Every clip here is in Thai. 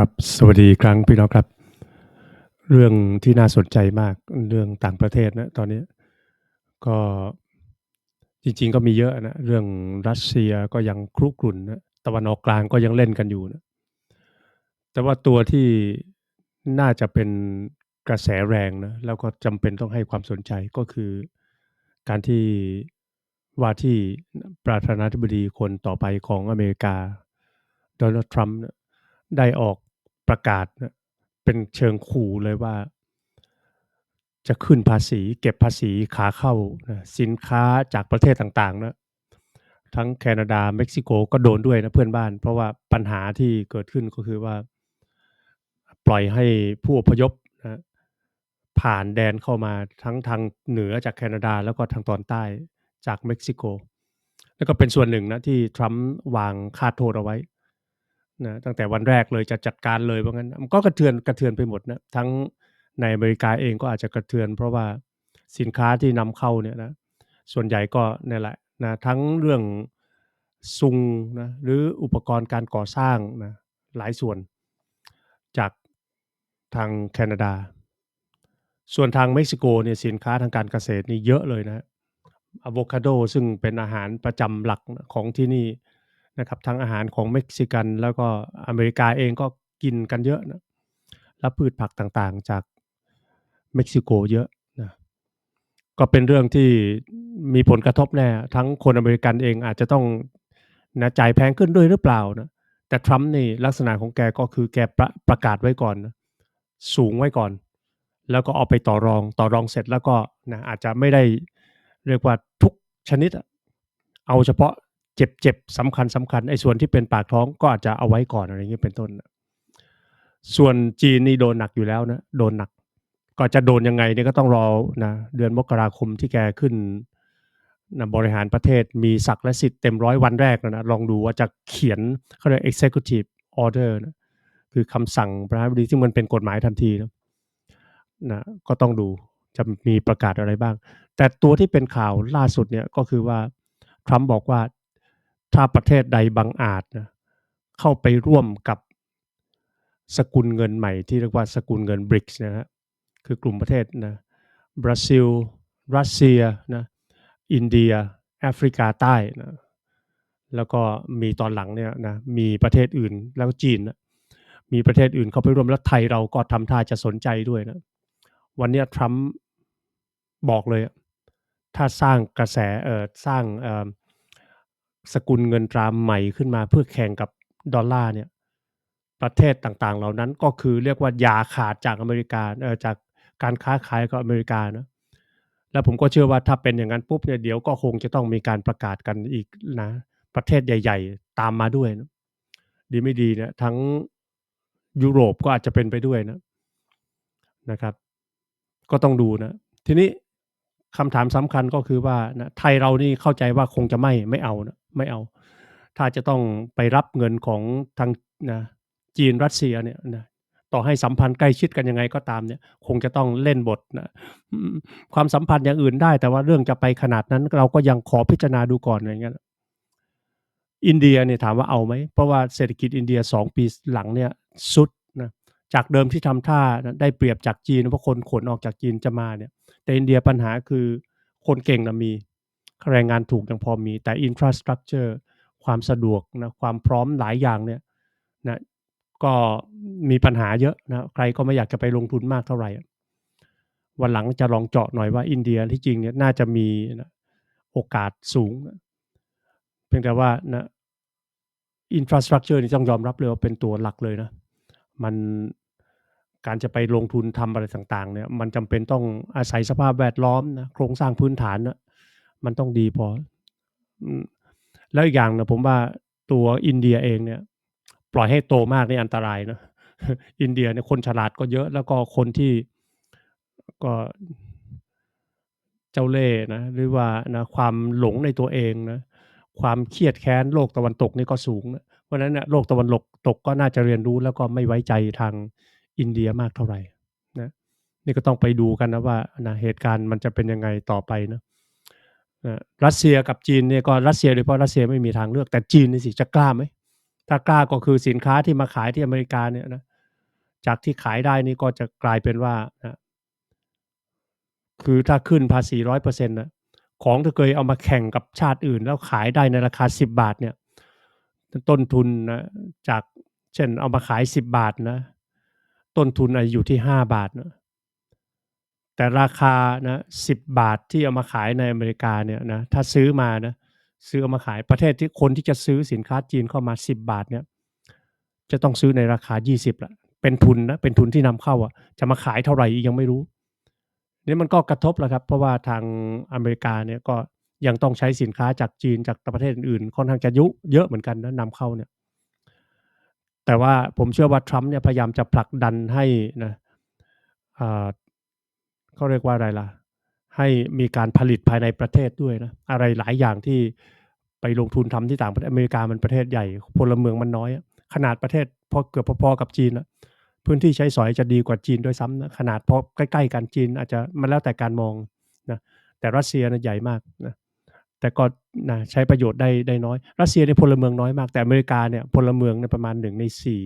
ครับ สวัสดีครั้งพี่น้องครับ เรื่องที่น่าสนใจมากเรื่องต่างประเทศนะตอนนี้ก็จริงๆก็มีเยอะนะเรื่องรัสเซียก็ยังครุกรุ่นนะตะวันออกกลางก็ยังเล่นกันอยู่นะแต่ว่าตัวที่น่าจะเป็นกระแสแรงนะแล้วก็จำเป็นต้องให้ความสนใจก็คือการที่ว่าที่ประธานาธิบดีคนต่อไปของอเมริกาโดนัลด์ทรัมป์ได้ออก ประกาศเป็นเชิงขู่เลยว่า จะขึ้นภาษี เก็บภาษีขาเข้านะสินค้าจากประเทศต่างๆนะทั้งแคนาดาเม็กซิโกก็โดนด้วยนะเพื่อนบ้าน เพราะว่าปัญหาที่เกิดขึ้นก็คือว่า ปล่อยให้ผู้อพยพนะผ่านแดนเข้ามาทั้งทางเหนือจากแคนาดาแล้วก็ทางตอนใต้จากเม็กซิโก แล้วก็เป็นส่วนหนึ่งนะที่ทรัมป์วางค่าโทษเอาไว้ นะตั้งแต่วันแรกเลยจะจัดการเลยว่าะงั้นมันก็กระเทือนกระเทือนไปหมดนะทั้งในอเมริกาเองก็อาจจะกระเทือน เพราะว่าสินค้าที่นำเข้าเนี่ยนะส่วนใหญ่ก็นี่แหละนะทั้งเรื่องซุงนะหรืออุปกรณ์การก่อสร้างนะหลายส่วน จากทางแคนาดา ส่วนทางเม็กซิโกเนี่ยสินค้าทางการเกษตรนี่เยอะเลยนะอะโวคาโดซึ่งเป็นอาหารประจำหลักของที่นี่ นะครับทั้งอาหารของเม็กซิกัน แล้วก็อเมริกาเองก็กินกันเยอะนะแล้วพืชผักต่างๆจากเม็กซิโกเยอะนะก็เป็นเรื่องที่มีผลกระทบแน่ทั้งคนอเมริกันเองอาจจะต้องนะจ่ายแพงขึ้นด้วยหรือเปล่านะแต่ทรัมป์นี่ลักษณะของแกก็คือแกประประกาศไว้ก่อนนะสูงไว้ก่อน แล้วก็เอาไปต่อรองต่อรองเสร็จแล้วก็นะอาจจะไม่ได้เรียกว่าทุกชนิด เอาเฉพาะ เจ็บเจ็บสำคัญสำคัญไอ้ส่วนที่เป็นปากท้องก็อาจจะเอาไว้ก่อนอะไรอย่างนี้เป็นต้น ส่วนจีนนี่โดนหนักอยู่แล้วนะโดนหนัก ก็จะโดนยังไงเนี่ยก็ต้องรอนะเดือนมกราคมที่แกขึ้นนะบริหารประเทศมีศักและสิทธิ์เต็มร้อยวันแรกนะนะลองดูว่าจะเขียนเขาเรียก executive order นะคือคำสั่งประธานาธิบดีที่มันเป็นกฎหมายทันทีนะนะก็ต้องดูจะมีประกาศอะไรบ้าง แต่ตัวที่เป็นข่าวล่าสุดเนี่ยก็คือว่าทรัมป์บอกว่า ถ้าประเทศใดบังอาจนะเข้าไปร่วมกับสกุลเงินใหม่ที่เรียกว่าสกุลเงินบริกส์นะฮะคือกลุ่มประเทศนะบราซิล รัสเซียนะอินเดียแอฟริกาใต้นะแล้วก็มีตอนหลังเนี่ยนะมีประเทศอื่นแล้วจีนนะมีประเทศอื่นเข้าไปร่วมแล้วไทยเราก็ทำท่าจะสนใจด้วยนะวันนี้ทรัมป์บอกเลย ถ้าสร้างกระแสเออสร้างเออ สกุลเงินตราใหม่ขึ้นมาเพื่อแข่งกับดอลลาร์เนี่ยประเทศต่างๆ เหล่านั้นก็คือเรียกว่ายาขาดจากอเมริกาเออจากการค้าขายกับอเมริกานะแล้วผมก็เชื่อว่าถ้าเป็นอย่างนั้นปุ๊บเนี่ยเดี๋ยวก็คงจะต้องมีการประกาศกันอีกนะประเทศใหญ่ ๆ ตามมาด้วยนะดีไม่ดีเนี่ยทั้งยุโรปก็อาจจะเป็นไปด้วยนะนะครับ ก็ต้องดูนะ ทีนี้คำถามสำคัญก็คือว่านะไทยเรานี่เข้าใจว่าคงจะไม่ไม่เอานะ ไม่เอา ถ้าจะต้องไปรับเงินของทางนะจีนรัสเซียเนี่ยนะต่อให้สัมพันธ์ใกล้ชิดกันยังไงก็ตามเนี่ย คงจะต้องเล่นบทนะความสัมพันธ์อย่างอื่นได้ แต่ว่าเรื่องจะไปขนาดนั้น เราก็ยังขอพิจารณาดูก่อนอะไรเงี้ยอินเดียเนี่ยถามว่าเอาไหม เพราะว่าเศรษฐกิจอินเดียสองปีหลังเนี่ยสุดนะจากเดิมที่ทำท่าได้เปรียบจากจีนเพราะคนขนออกจากจีนจะมาเนี่ย แต่อินเดียปัญหาคือคนเก่งนะมี แรงงานถูกยังพอมี แต่อินฟราสตรักเจอร์ความสะดวกนะความพร้อมหลายอย่างเนี่ยนะก็มีปัญหาเยอะนะใครก็ไม่อยากจะไปลงทุนมากเท่าไหร่ วันหลังจะลองเจาะหน่อยว่าอินเดียที่จริงเนี่ยน่าจะมีนะโอกาสสูงนะเพียงแต่ว่านะอินฟราสตรักเจอร์นี่ต้องยอมรับเลยว่าเป็นตัวหลักเลยนะ มันการจะไปลงทุนทำอะไรต่างๆเนี่ยมันจำเป็นต้องอาศัยสภาพแวดล้อมนะโครงสร้างพื้นฐานนะ มันต้องดีพอ แล้วอีกอย่างนะผมว่าตัวอินเดียเองเนี่ย ปล่อยให้โตมากนี่อันตรายนะอินเดียเนี่ยคนฉลาดก็เยอะ แล้วก็คนที่ก็เจ้าเล่ห์นะหรือว่านะความหลงในตัวเองนะความเครียดแค้นโลกตะวันตกนี่ก็สูงนะเพราะฉะนั้นเนี่ยโลกตะวันตกตกก็น่าจะเรียนรู้แล้วก็ไม่ไว้ใจทางอินเดียมากเท่าไหร่นะนี่ก็ต้องไปดูกันนะว่านะเหตุการณ์มันจะเป็นยังไงต่อไปนะ รัสเซียกับจีนเนี่ยก็รัสเซียโดยเฉพาะรัสเซียไม่มีทางเลือกแต่จีนนี่สิจะกล้าไหมถ้ากล้าก็คือสินค้าที่มาขายที่อเมริกาเนี่ยนะจากที่ขายได้นี่ก็จะกลายเป็นว่านะคือถ้าขึ้นภาษีร้อยเปอร์เซ็นต์นะของที่เคยเอามาแข่งกับชาติอื่น แล้วขายได้ในราคาสิบบาทเนี่ย ต้นทุนนะจากเช่นเอามาขายสิบบาทนะ ต้นทุนอาจอยู่ที่ห้าบาทนะ แต่ราคานะสิบบาทที่เอามาขายในอเมริกาเนี่ยนะถ้าซื้อมานะซื้อเอามาขายประเทศที่คนที่จะซื้อสินค้าจีนเข้ามาสิบบาทเนี่ยจะต้องซื้อในราคายี่สิบละเป็นทุนนะเป็นทุนที่นำเข้าอะจะมาขายเท่าไหร่ยังไม่รู้นี่มันก็กระทบแล้วครับ เพราะว่าทางอเมริกาเนี่ยก็ยังต้องใช้สินค้าจากจีนจากประเทศอื่นค่อนข้างจะยุเยอะเหมือนกันนะนำเข้าเนี่ยแต่ว่าผมเชื่อว่าทรัมป์เนี่ยพยายามจะผลักดันให้นะ เขาเรียกว่าอะไรล่ะ ให้มีการผลิตภายในประเทศด้วยนะ อะไรหลายอย่างที่ไปลงทุนทำที่ต่างประเทศอเมริกามันประเทศใหญ่พลเมืองมันน้อย ขนาดประเทศพอเกือบพอๆกับจีนนะพื้นที่ใช้สอยจะดีกว่าจีนด้วยซ้ำนะขนาดพอใกล้ๆกันจีนอาจจะมันแล้วแต่การมองนะแต่รัสเซียนะใหญ่มากนะแต่ก็นะใช้ประโยชน์ได้ได้น้อย รัสเซียในพลเมืองน้อยมาก แต่อเมริกาเนี่ยพลเมืองในประมาณหนึ่งในสี่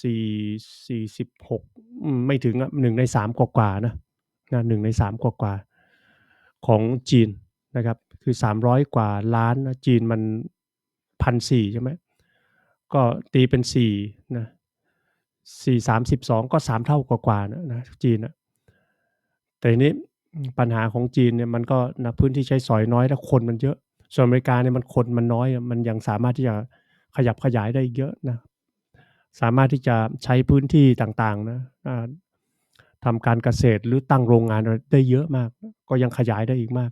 สี่สี่สิบหกไม่ถึงหนึ่งในสามกว่าๆนะนะหนึ่งในสามกว่าๆของจีนนะครับ คือสามร้อยกว่าล้านนะจีนมันพันสี่ใช่ไหมก็ตีเป็นสี่นะสี่สามสิบสองก็สามเท่ากว่าๆนะนะจีนนะแต่นี้ปัญหาของจีนเนี่ยมันก็นะพื้นที่ใช้สอยน้อยแล้วคนมันเยอะ ส่วนอเมริกาเนี่ยมันคนมันน้อยมันยังสามารถที่จะขยับขยายได้เยอะนะ สามารถที่จะใช้พื้นที่ต่างๆนะทำการเกษตรหรือตั้งโรงงานได้เยอะมาก ก็ยังขยายได้อีกมาก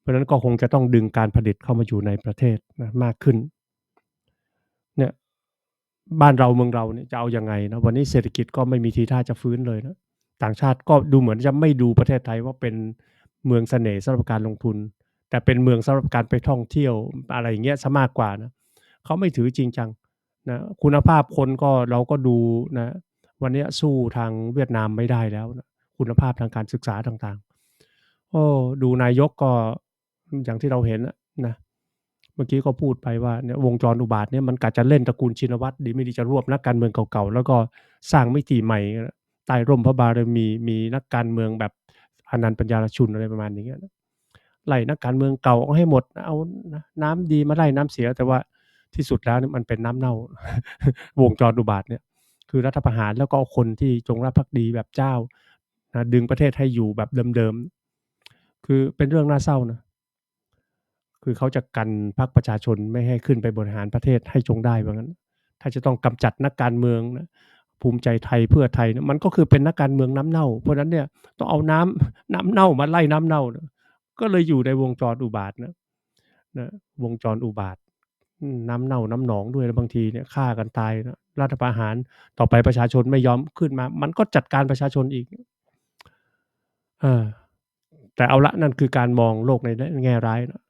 เพราะฉะนั้นก็คงจะต้องดึงการผลิตเข้ามาอยู่ในประเทศนะมากขึ้นเนี่ยบ้านเราเมืองเราเนี่ยจะเอาอยัางไงนะวันนี้เศรษฐกิจก็ไม่มีทีท่าจะฟื้นเลยนะต่างชาติก็ดูเหมือนจะไม่ดูประเทศไทยว่าเป็นเมืองเสน่ห์สำหรับการลงทุน แต่เป็นเมืองสำหรับการไปท่องเที่ยวอะไรอย่างเงี้ยซะมากกว่านะเขาไม่ถือจริงจัง นะคุณภาพคนก็เราก็ดูนะวันนี้สู้ทางเวียดนามไม่ได้แล้วนะคุณภาพทางการศึกษาต่างๆ โอ้ดูนายกก็อย่างที่เราเห็นนะเมื่อกี้ก็พูดไปว่าเนี่ยวงจรอุบาทเนี่ยมันกะจะเล่นตระกูลชินวัตรดีไม่ดีจะรวบนักการเมืองเก่าๆแล้วก็สร้างมิติใหม่ใต้ร่มพระบารมีมีนักการเมืองแบบอนันต์ปัญญาชุนอะไรประมาณนี้นะไล่นักการเมืองเก่าเอาให้หมดเอาน้ำดีมาไล่น้ำเสียแต่ว่า ที่สุดแล้วมันเป็นน้ำเน่าวงจรอุบาทเนี่ยคือรัฐประหารแล้วก็คนที่จงรักภักดีแบบเจ้านะดึงประเทศให้อยู่แบบเดิมๆ คือเป็นเรื่องน่าเศร้านะ คือเขาจะกันพรรคประชาชนไม่ให้ขึ้นไปบริหารประเทศให้จงได้เพราะงั้น ถ้าจะต้องกำจัดนักการเมืองนะภูมิใจไทยเพื่อไทยนะมันก็คือเป็นนักการเมืองน้ำเน่า เพราะนั้นเนี่ยต้องเอาน้ำน้ำเน่ามาไล่น้ำเน่านะก็เลยอยู่ในวงจรอุบาทนะนะวงจรอุบาท น้ำเน่าน้ำหนองด้วย แล้วบางทีเนี่ยฆ่ากันตายนะ รัฐประหาร ต่อไปประชาชนไม่ยอมขึ้นมา มันก็จัดการประชาชนอีก เออ แต่เอาละนั่นคือการมองโลกในแง่ร้ายนะ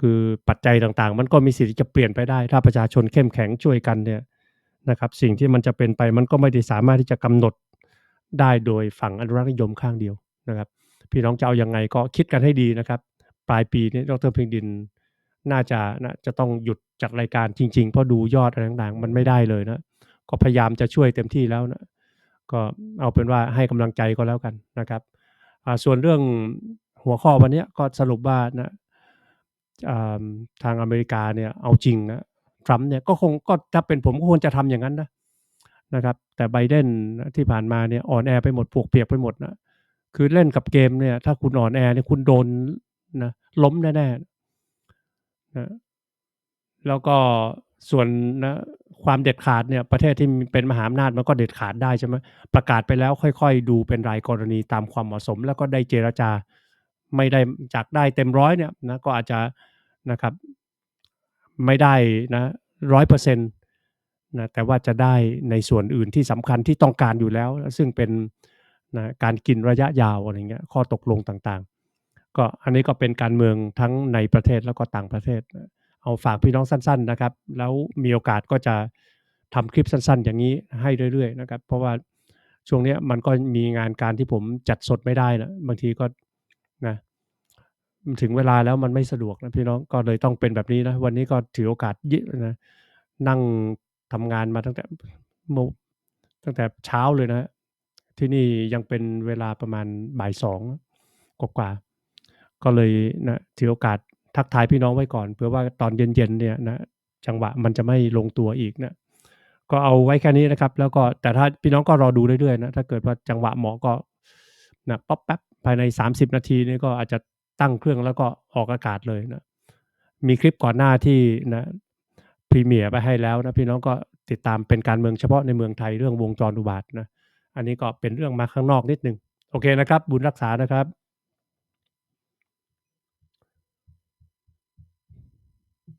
คือปัจจัยต่างๆ มันก็มีสิทธิ์จะเปลี่ยนไปได้ ถ้าประชาชนเข้มแข็งช่วยกันเนี่ยนะครับ สิ่งที่มันจะเป็นไปมันก็ไม่ได้สามารถที่จะกำหนดได้โดยฝั่งอนุรักษนิยมข้างเดียวนะครับ พี่น้องจะเอาอยัางไงก็คิดกันให้ดีนะครับ ปลายปีนี้ดรเพียงดิน น่าจะนะจะต้องหยุดจัดรายการจริง ๆ เพราะดูยอดอะไรต่างๆ มันไม่ได้เลยนะ ก็พยายามจะช่วยเต็มที่แล้วนะก็เอาเป็นว่าให้กำลังใจก็แล้วกันนะครับส่วนเรื่องหัวข้อวันนี้ก็สรุปว่านะทางอเมริกาเนี่ยเอาจริงนะทรัมป์เนี่ยก็คงก็ถ้าเป็นผมก็ควรจะทำอย่างนั้นนะนะครับ แต่ไบเดนที่ผ่านมาเนี่ยอ่อนแอไปหมดปวกเปียกไปหมดนะคือเล่นกับเกมเนี่ยถ้าคุณอ่อนแอเนี่ยคุณโดนนะล้มแน่ๆ นะแล้วก็ส่วนนะความเด็ดขาดเนี่ยประเทศที่เป็นมหาอำนาจมันก็เด็ดขาดได้ใช่ไหมประกาศไปแล้วค่อยๆ ดูเป็นรายกรณีตามความเหมาะสม แล้วก็ได้เจรจาไม่ได้จากได้เต็มร้อยเนี่ยนะก็อาจจะนะครับ ไม่ได้นะร้อยเปอร์เซ็นต์นะแต่ว่าจะได้ในส่วนอื่นที่สำคัญที่ต้องการอยู่แล้ว ซึ่งเป็นนะการกินระยะยาวอะไรเงี้ยข้อตกลงต่างๆ ก็อันนี้ก็เป็นการเมืองทั้งในประเทศแล้วก็ต่างประเทศ เอาฝากพี่น้องสั้น ๆนะครับ แล้วมีโอกาสก็จะทำคลิปสั้น ๆ อย่างนี้ให้เรื่อยๆนะครับ เพราะว่าช่วงนี้มันก็มีงานการที่ผมจัดสดไม่ได้นะบางทีก็นะถึงเวลาแล้วมันไม่สะดวกนะพี่น้องก็เลยต้องเป็นแบบนี้นะวันนี้ก็ถือโอกาสยินะนั่งทำงานมาตั้งแต่โมตั้งแต่เช้าเลยนะ ที่นี่ยังเป็นเวลาประมาณบ่ายสองกว่าๆ ก็เลยนะถือโอกาสทักทายพี่น้องไว้ก่อนเพื่อว่าตอนเย็นๆเนี่ยนะจังหวะมันจะไม่ลงตัวอีกนะก็เอาไว้แค่นี้นะครับ แล้วก็แต่ถ้าพี่น้องก็รอดูเรื่อยๆนะถ้าเกิดว่าจังหวะเหมาะก็นะป๊อปแป๊บภายใน 30 นาทีนี่ก็อาจจะตั้งเครื่องแล้วก็ออกอากาศเลยนะมีคลิปก่อนหน้าที่นะพรีเมียร์ไปให้แล้วนะพี่น้องก็ติดตามเป็นการเมืองเฉพาะในเมืองไทยเรื่องวงจรอุบาทนะอันนี้ก็เป็นเรื่องมาข้างนอกนิดนึงโอเคนะครับ บุญรักษานะครับ